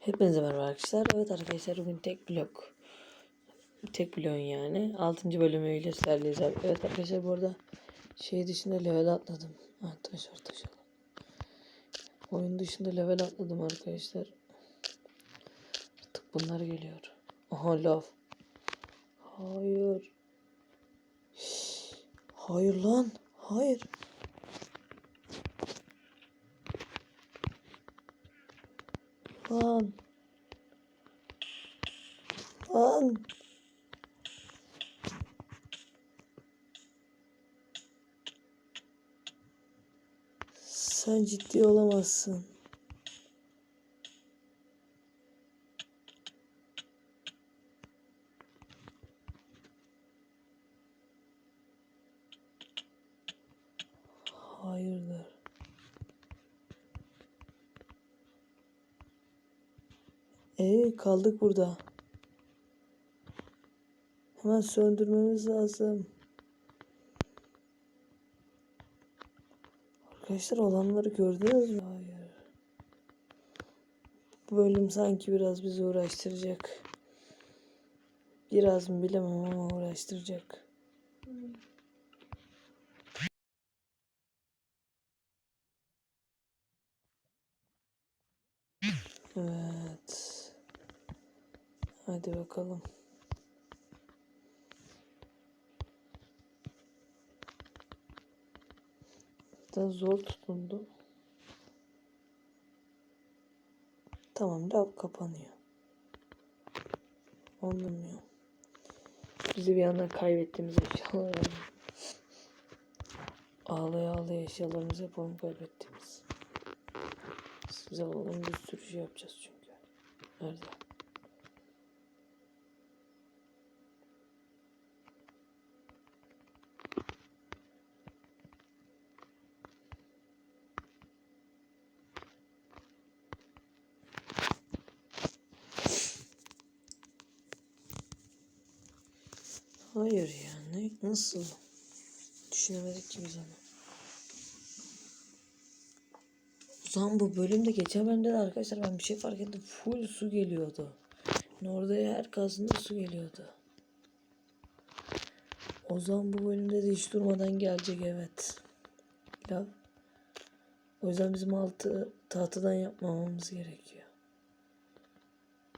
Hepinize merhaba arkadaşlar. Evet arkadaşlar bugün tek blok. Tek bloğun yani. 6. bölümüyle sizlerleyiz. Evet arkadaşlar bu arada şey dışında level atladım. Ha taş var taş var. Oyun dışında level atladım arkadaşlar. Artık bunlar geliyor. Aha laf. Hayır. Hayır lan. Hayır. Lan. Lan. Sen ciddi olamazsın. Kaldık burada. Hemen söndürmemiz lazım. Arkadaşlar olanları gördünüz mü? Hayır. Bu bölüm sanki biraz bizi uğraştıracak. Biraz mı bilemem ama uğraştıracak. Evet. Hadi bakalım. Da zor tutundu. Tamam lav kapanıyor. Anlamıyor. Bizi bir anda kaybettiğimiz eşyalar. Ağlaya ağlaya eşyalarımızı yapalım kaybettiğimiz. Biz alalım bir sürü şey yapacağız çünkü. Nerede? Hayır ya ne nasıl? Düşünemedik ki biz onu. O zaman bu bölümde geçen bölümde de arkadaşlar ben bir şey fark ettim. Full su geliyordu. Yani orada her kazında su geliyordu. O zaman bu bölümde de hiç durmadan gelecek evet. Ya. O yüzden bizim altı tahtadan yapmamamız gerekiyor.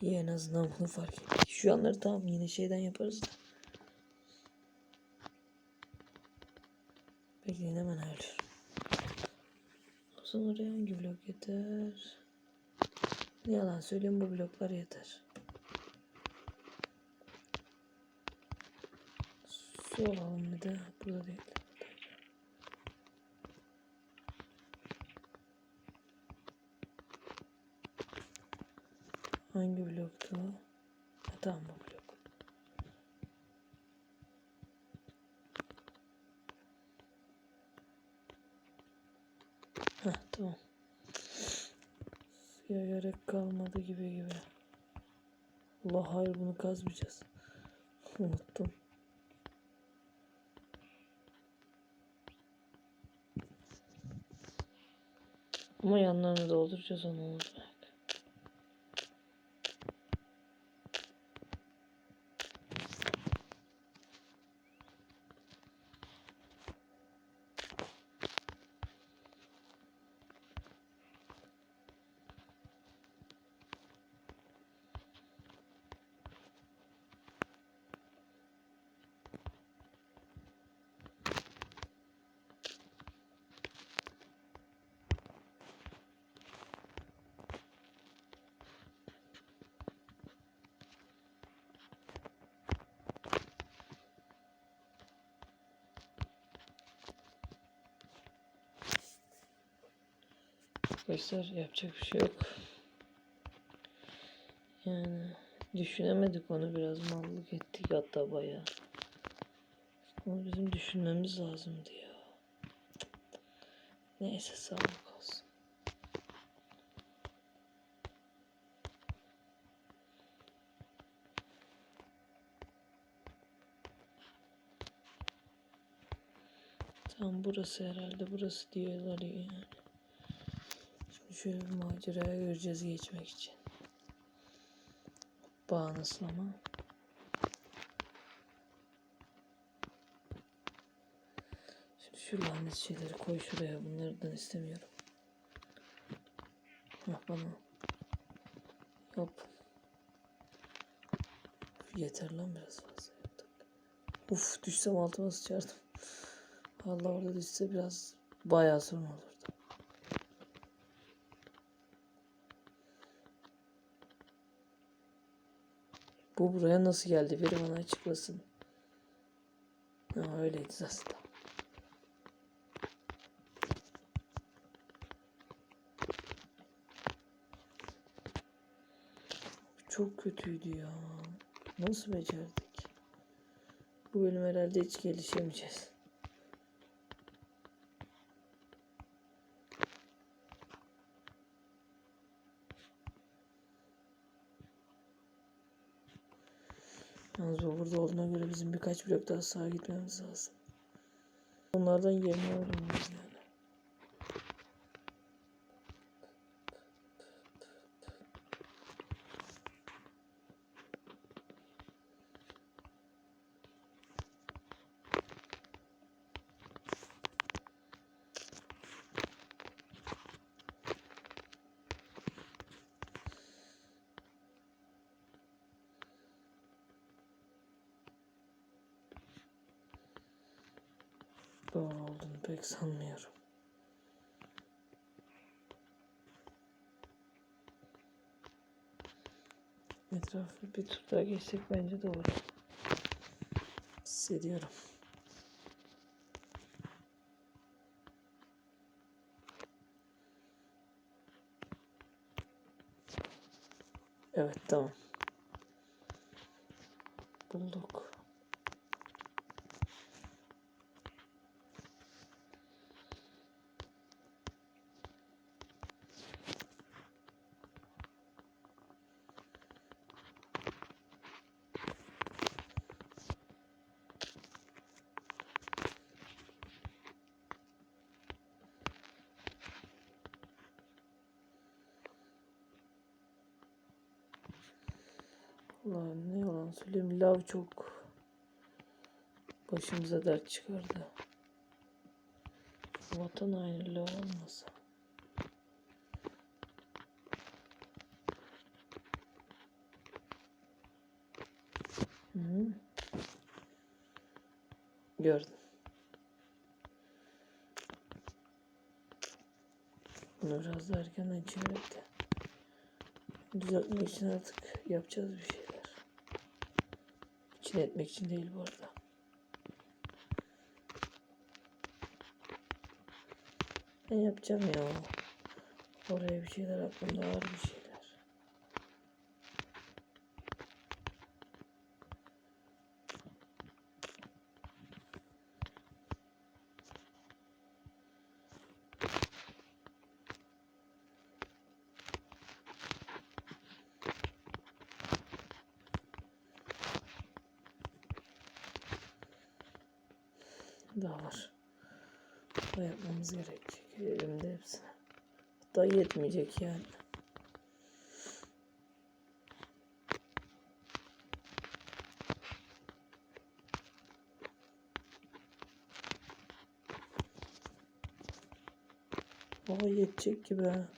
İyi en azından bunu fark ettik. Şu anları tamam yine şeyden yaparız da. Bekleyin hemen hayır. O zaman oraya hangi blok yeter? Yalan söyleyeyim bu bloklar yeter. Su alalım bir de. Burada değil. Hangi bloktu? Ha, tamam bu blok. Heh, tamam. Suya gerek kalmadı gibi gibi. Allah hayır bunu kazmayacağız. Unuttum. Ama yanlarını dolduracağız onu unutmayın. Arkadaşlar yapacak bir şey yok. Yani düşünemedik onu biraz mallık ettik hatta bayağı. Ama bizim düşünmemiz lazımdı ya. Neyse sağlık olsun. Tamam burası herhalde burası diyorlar yani. Şöyle bir maceraya göreceğiz geçmek için. Bağ nasıl ama? Şimdi şu lanet şeyleri koy şuraya. Bunlardan istemiyorum. Hah bana. Yap. Yeter lan biraz fazla. Uf düşsem altıma sıçardım. Allah orada düşse biraz bayağı sorun olurdu. Bu buraya nasıl geldi? Biri bana açıklasın. Ha öyleydi aslında. Çok kötüydü ya. Nasıl becerdik? Bu bölüm herhalde hiç gelişemeyeceğiz. Yalnız o burada olduğuna göre bizim birkaç blok daha sağa gitmemiz lazım. Onlardan yerini öğrenmemiz yani. Pek sanmıyorum. Etrafı bir tur daha geçsek bence doğru. Hissediyorum. Evet tamam. Bulduk. Ulan ne yalan söyleyeyim lav çok başımıza dert çıkardı. Vatan aynı lav olmasa. Hı. Gördüm. Bunu biraz da çevirip de düzeltmek için artık yapacağız bir şeyler. İçine etmek için değil bu arada. Ben yapacağım ya. Oraya bir şeyler aklımda var bir şeyler. Daha var. Daha yapmamız gerekecek. Elimde hepsi. Hatta yetmeyecek yani. Aa yetecek gibi ha.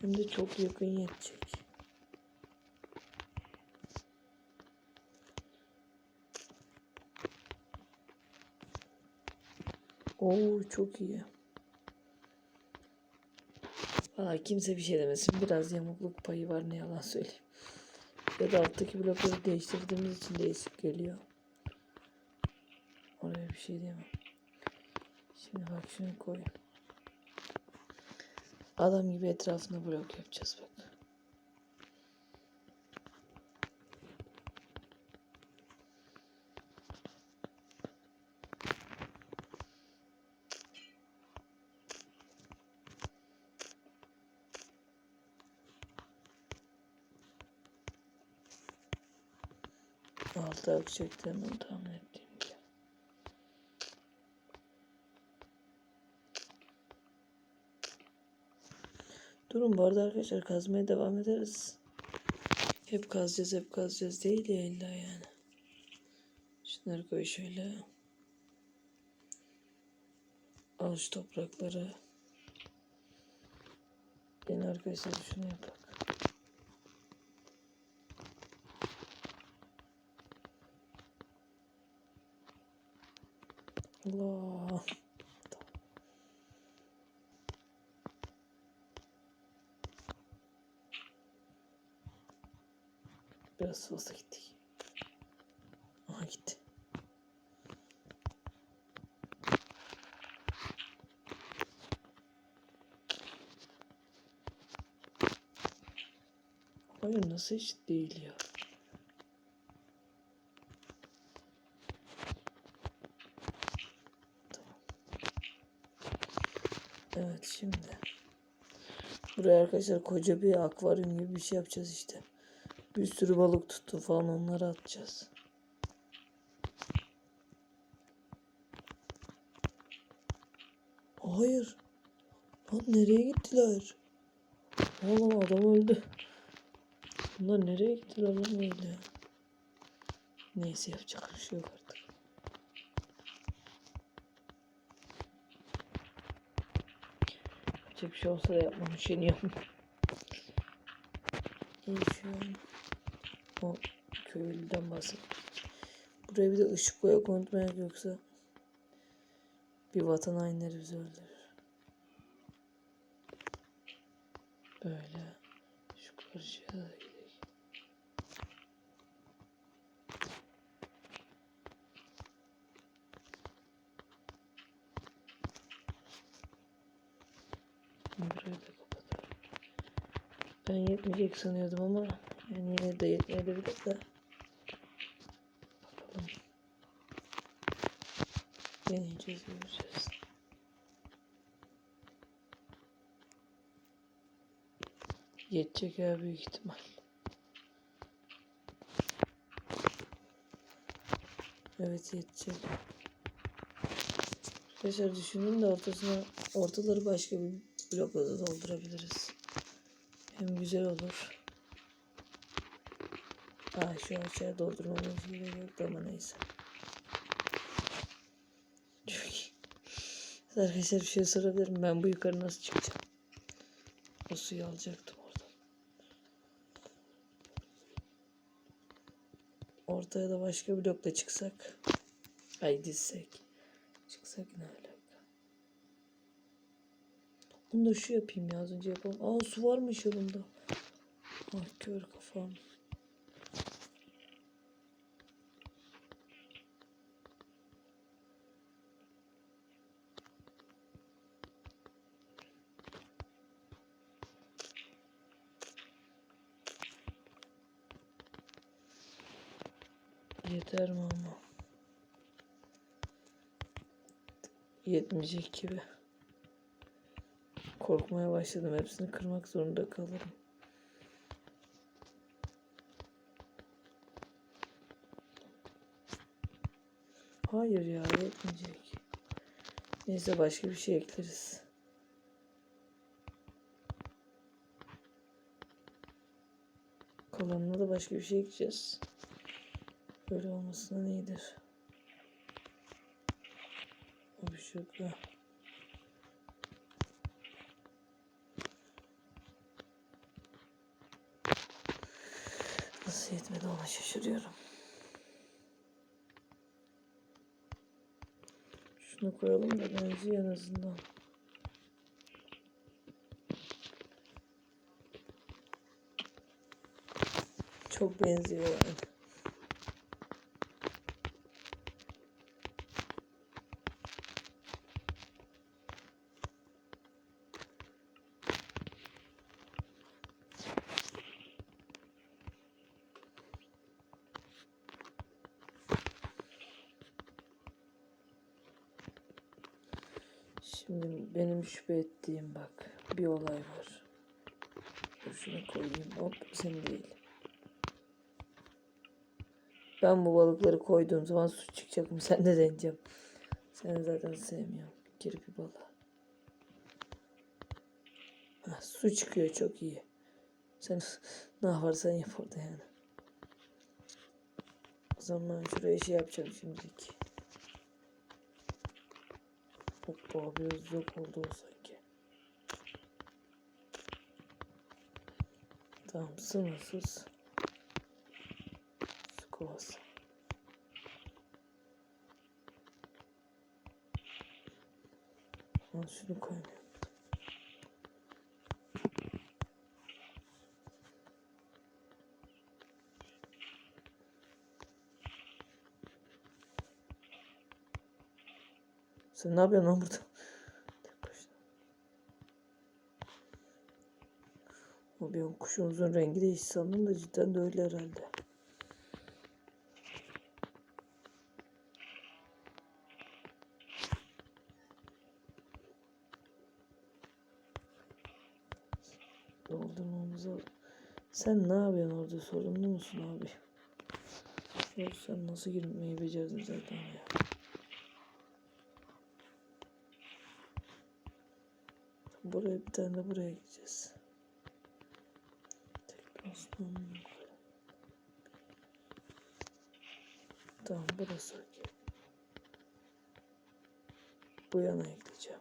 Hem de çok yakın yetecek. Oo çok iyi. Valla kimse bir şey demesin. Biraz yamukluk payı var ne yalan söyleyeyim. Ya da alttaki blokları değiştirdiğimiz için değişik geliyor. Oraya bir şey diyemem. Şimdi bak şunu koy. Adam gibi etrafına blok yapacağız bak. Altı akacaklarını tahmin ettiğim gibi. Durun bu arada arkadaşlar kazmaya devam ederiz. Hep kazacağız hep kazacağız değil ya illa yani. Şunları koy şöyle. Al şu toprakları. Yine arkadaşlar şunu yapak. Allah. Biraz fazla gittik. Aha gitti. Hayır nasıl eşit değil ya. Evet şimdi. Buraya arkadaşlar koca bir akvaryum gibi bir şey yapacağız işte. Bir sürü balık tuttu falan onları atacağız. Hayır. Lan nereye gittiler? Oğlum adam öldü. Bunlar nereye gittiler lan öyle? Neyse yapacak bir şey yok artık. Yapacak bir şey olsa da yapmam üşeniyorum. İyi şu an. O köylüden bahsettik. Buraya bir de ışık koyak unutmayak yoksa bir vatan hainleri bizi öldürür. Böyle şu karşıya da gidelim. Burayı da kapatalım. Ben yetmeyecek sanıyordum ama yani yine de yetmeyebilir de. Bakalım. Deneyeceğiz, göreceğiz. Yetecek ya büyük ihtimal. Evet yetecek. Arkadaşlar düşündüm de ortasına ortaları başka bir blokla doldurabiliriz. Hem güzel olur. Aa şu aşağı doldurmamız gerek yok ama neyse. Çok. Arkadaşlar bir şey sorabilirim. Ben bu yukarı nasıl çıkacağım? O suyu alacaktım oradan. Ortaya da başka blokla çıksak. Ay dizsek. Çıksak ne alaka? Bunu da şu yapayım ya az önce yapalım. Aa su varmış yanımda. Ah kör kafam. Yeter mi ama? Yetmeyecek gibi. Korkmaya başladım. Hepsini kırmak zorunda kalırım. Hayır ya yetmeyecek. Neyse başka bir şey ekleriz. Kalanına da başka bir şey ekleyeceğiz. Böyle olmasından iyidir. O bir şey yok da. Nasıl ona şaşırıyorum. Şunu koyalım da benziyor en azından. Çok benziyor yani. Şimdi benim şüphe ettiğim bak bir olay var. Dur şunu koyayım. Hop sen değil. Ben bu balıkları koyduğum zaman su çıkacak mı? Sen de deneyeceğim. Seni zaten sevmiyorum. Kirpi balığı. Heh, su çıkıyor çok iyi. Sen ne yaparsan yap orada yani. O zaman şuraya şey yapacağım şimdilik. Hoppa biraz yok oldu o sanki. Tamam sınırsız. Su kovası. Ha, şunu koymayayım. Sen ne yapıyorsun lan burada? Tek başına. O bir an kuşumuzun rengi değişti sandım da cidden de öyle herhalde. Doldurmamız. Sen ne yapıyorsun orada sorumlu musun abi? Ya sen nasıl girmeyi becerdin zaten ya. Buraya bir tane de buraya gideceğiz. Aslan. Tamam burası okey. Bu yana ekleyeceğim.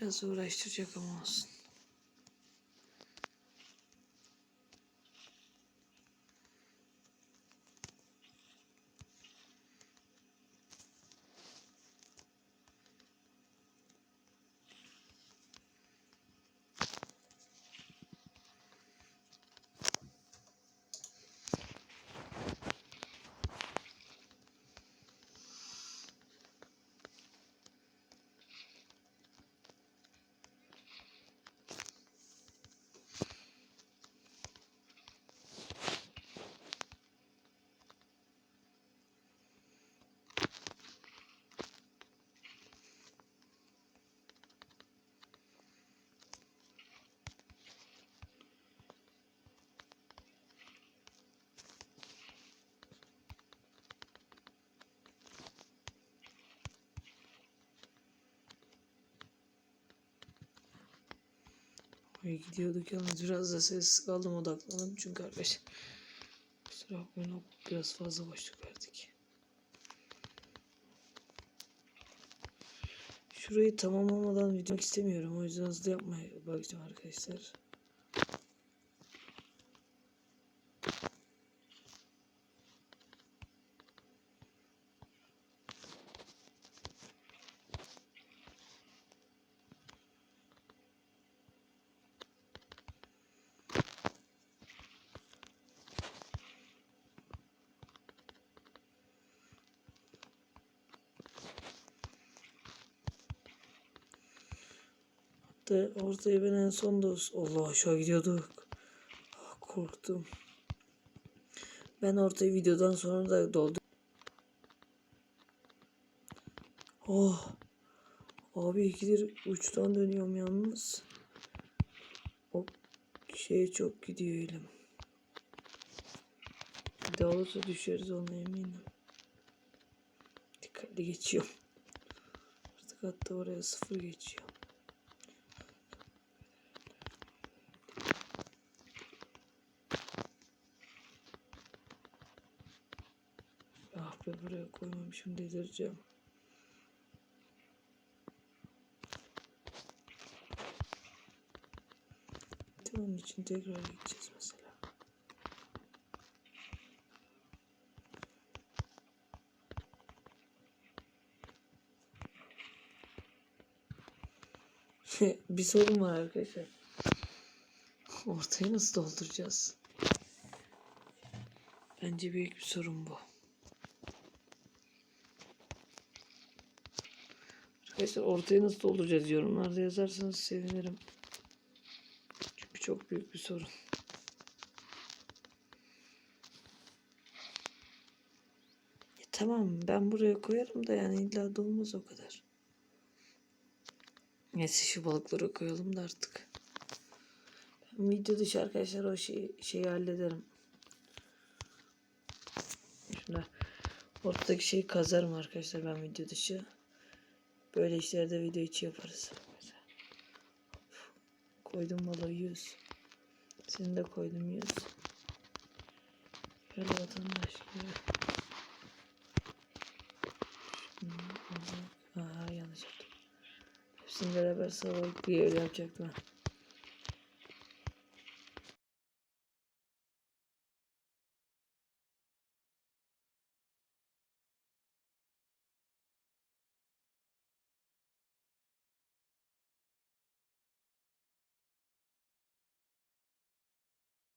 Biraz uğraştıracak ama olsun. Oraya gidiyorduk yalnız biraz da sessiz kaldım odaklandım çünkü arkadaş. Kusura bakmayın biraz fazla boşluk verdik. Şurayı tamamlamadan video istemiyorum. O yüzden hızlı yapmaya bakacağım arkadaşlar. De ortaya ben en son da Allah aşağı gidiyorduk. Ah, korktum. Ben ortayı videodan sonra da doldum. Oh. Abi ikidir uçtan dönüyorum yalnız. O şeye çok gidiyor elim. Bir daha olursa düşeriz ona eminim. Dikkatli geçiyorum. Artık hatta oraya sıfır geçiyor. Be buraya koymamışım delireceğim. Onun için tekrar gideceğiz mesela. bir sorun var arkadaşlar. Ortayı nasıl dolduracağız? Bence büyük bir sorun bu. Arkadaşlar ortayı nasıl dolduracağız yorumlarda yazarsanız sevinirim. Çünkü çok büyük bir sorun. E, tamam ben buraya koyarım da yani illa da olmaz o kadar. Neyse şu balıkları koyalım da artık. Ben video dışı arkadaşlar o şeyi, şeyi hallederim. Şuna ortadaki şeyi kazarım arkadaşlar ben video dışı. Böyle işlerde video içi yaparız. Koydum balığı 100. Seni de koydum 100. Böyle vatandaş gibi. Aa yanlış yaptım. Hepsini beraber savayıp bir öyle yapacaktım.